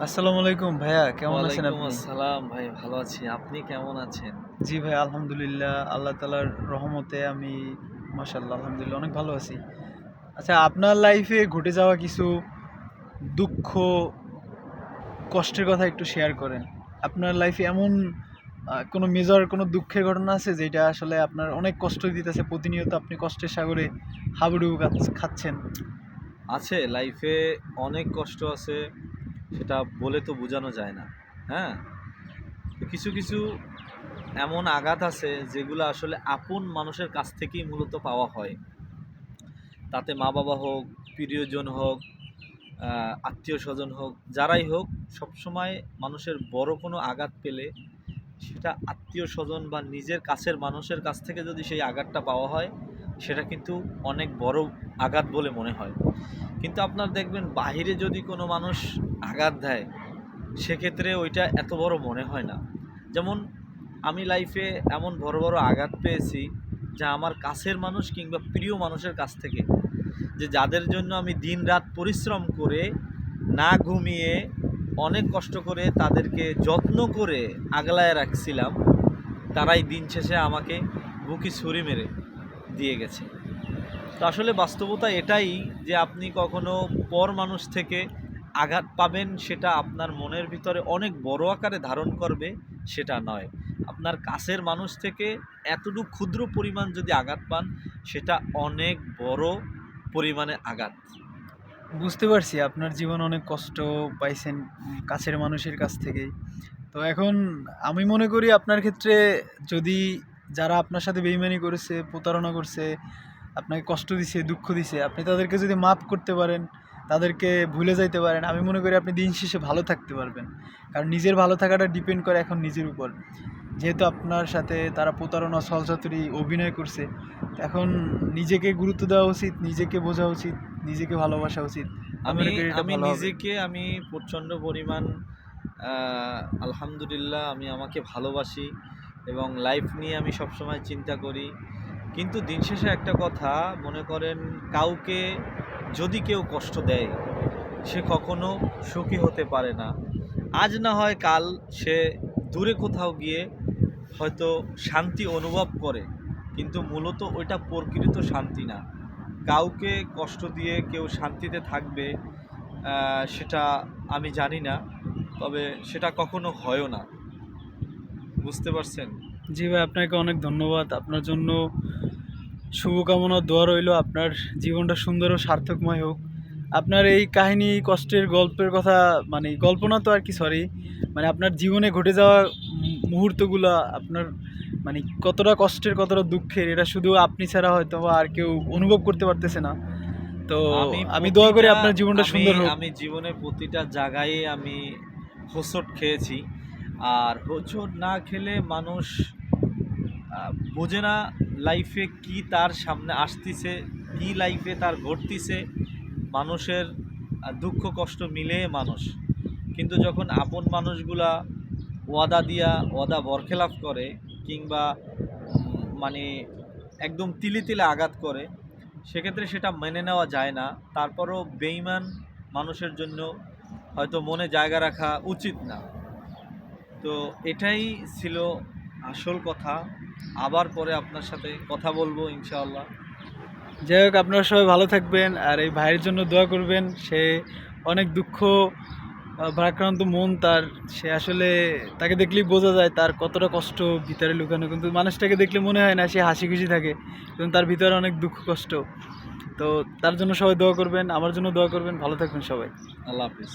আসসালামু আলাইকুম ভাইয়া কেমন আছেন আপনি? আসসালাম ভাই ভালো আছি। আপনি কেমন আছেন? জি ভাই আলহামদুলিল্লাহ আল্লাহ তালার রহমতে আমি মাশাল্লাহ আলহামদুলিল্লাহ অনেক ভালো আছি। আচ্ছা আপনার লাইফে ঘটে যাওয়া কিছু দুঃখ কষ্টের কথা একটু শেয়ার করেন। আপনার লাইফে এমন কোনো মেজর কোনো দুঃখের ঘটনা আছে যেটা আসলে আপনার অনেক কষ্ট দিতেছে প্রতিনিয়ত আপনি কষ্টের সাগরে হাবুডুবু খাচ- খাচ্ছেন? আছে লাইফে অনেক কষ্ট আছে। সেটা বলে তো বোঝানো যায় না। হ্যাঁ? কিছু কিছু এমন আঘাত আছে যেগুলো আসলে আপন মানুষের কাছ থেকেই মূলত পাওয়া হয়। তাতে মা বাবা হোক, প্রিয়জন হোক আত্মীয় স্বজন হোক, যারাই হোক, সবসময় মানুষের বড় কোনো আঘাত পেলে সেটা আত্মীয় স্বজন বা নিজের কাছের মানুষের কাছ থেকে যদি সেই আঘাতটা পাওয়া হয়, সেটা কিন্তু অনেক বড় আঘাত বলে মনে হয়। কিন্তু আপনার দেখবেন, বাহিরে যদি কোনো মানুষ আঘাত দেয়, সেক্ষেত্রে ওইটা এত বড় মনে হয় না। যেমন আমি লাইফে এমন বড় বড় আঘাত পেয়েছি যা আমার কাছের মানুষ কিংবা প্রিয় মানুষের কাছ থেকে। যে যাদের জন্য আমি দিন রাত পরিশ্রম করে না ঘুমিয়ে অনেক কষ্ট করে তাদেরকে যত্ন করে আগলায় রাখছিলাম, তারাই দিন শেষে আমাকে বুকি ছুরি মেরে দিয়ে গেছে। তো আসলে বাস্তবতা এটাই যে আপনি কখনো পর মানুষ থেকে আঘাত পাবেন সেটা আপনার মনের ভিতরে অনেক বড় আকারে ধারণ করবে, সেটা নয়। আপনার কাছের মানুষ থেকে এতটুকু ক্ষুদ্র পরিমাণ যদি আঘাত পান, সেটা অনেক বড় পরিমাণে আঘাত। বুঝতে পারছি, আপনার জীবন অনেক কষ্ট পাইছেন কাছের মানুষের কাছ থেকেই। তো এখন আমি মনে করি আপনার ক্ষেত্রে যদি যারা আপনার সাথে বেইমানি করেছে, প্রতারণা করছে, আপনাকে কষ্ট দিছে, দুঃখ দিছে, আপনি তাদেরকে যদি মাফ করতে পারেন তাদেরকে ভুলে যাইতে পারেন। আমি মনে করি আপনি দিন শেষে ভালো থাকতে পারবেন। কারণ নিজের ভালো থাকাটা ডিপেন্ড করে এখন নিজের উপর। যেহেতু আপনার সাথে তারা প্রতারণা ছলচাতুরি অভিনয় করছে এখন নিজেকে গুরুত্ব দেওয়া উচিত নিজেকে বোঝা উচিত নিজেকে ভালোবাসা উচিত। আমি আমি নিজেকে আমি প্রচণ্ড পরিমাণ আলহামদুলিল্লাহ আমি আমাকে ভালোবাসি এবং লাইফ নিয়ে আমি সবসময় চিন্তা করি। কিন্তু দিন শেষে একটা কথা মনে করেন কাউকে যদি কেউ কষ্ট দেয়, সে কখনো সুখী হতে পারে না। আজ না হয় কাল সে দূরে কোথাও গিয়ে হয়তো শান্তি অনুভব করে, কিন্তু মূলত ওইটা প্রকৃত শান্তি না। কাউকে কষ্ট দিয়ে কেউ শান্তিতে থাকবে সেটা আমি জানি না, তবে সেটা কখনো হয়ও না। বুঝতে পারছেন? জি ভাই, আপনাকে অনেক ধন্যবাদ। আপনার জন্য শুভকামনা দোয়া রইল আপনার। জীবনটা সুন্দর ও সার্থকময় হোক। আপনার এই কাহিনী কষ্টের গল্পের কথা মানে গল্প না তো আর কি সরি মানে আপনার জীবনে ঘটে যাওয়া মুহূর্তগুলো আপনার মানে কতটা কষ্টের কতটা দুঃখের এটা শুধু আপনি ছাড়া হয়তো বা আর কেউ অনুভব করতে পারতেছে না। তো আমি দোয়া করি আপনার জীবনটা সুন্দর হোক। আমি জীবনের প্রতিটা জায়গায় আমি হোসট খেয়েছি। আর হোঁচট না খেলে মানুষ বোঝে না লাইফে কি তার সামনে আসতিছে, কি লাইফে তার ঘটতিছে। মানুষের দুঃখ, কষ্ট মিলে মানুষ। কিন্তু যখন আপন মানুষগুলা ওয়াদা দিয়া, ওয়াদা বরখেলাপ করে কিংবা মানে একদম তিলে তিলে আঘাত করে, সেক্ষেত্রে সেটা মেনে নেওয়া যায় না। তারপরও বেইমান মানুষের জন্য হয়তো মনে জায়গা রাখা উচিত না। তো এটাই ছিল আসল কথা। আবার পরে আপনার সাথে কথা বলব ইনশাআল্লাহ। যাই হোক আপনারা সবাই ভালো থাকবেন আর এই ভাইয়ের জন্য দোয়া করবেন। সে অনেক দুঃখ ভারাক্রান্ত মন তার। সে আসলে তাকে দেখলেই বোঝা যায় তার কতটা কষ্ট ভিতরে লুকানো। কিন্তু মানুষটাকে দেখলে মনে হয় না সে হাসি খুশি থাকে কিন্তু তার ভিতরে অনেক দুঃখ কষ্ট। তো তার জন্য সবাই দোয়া করবেন আমার জন্য দোয়া করবেন। ভালো থাকবেন সবাই। আল্লাহ হাফিজ।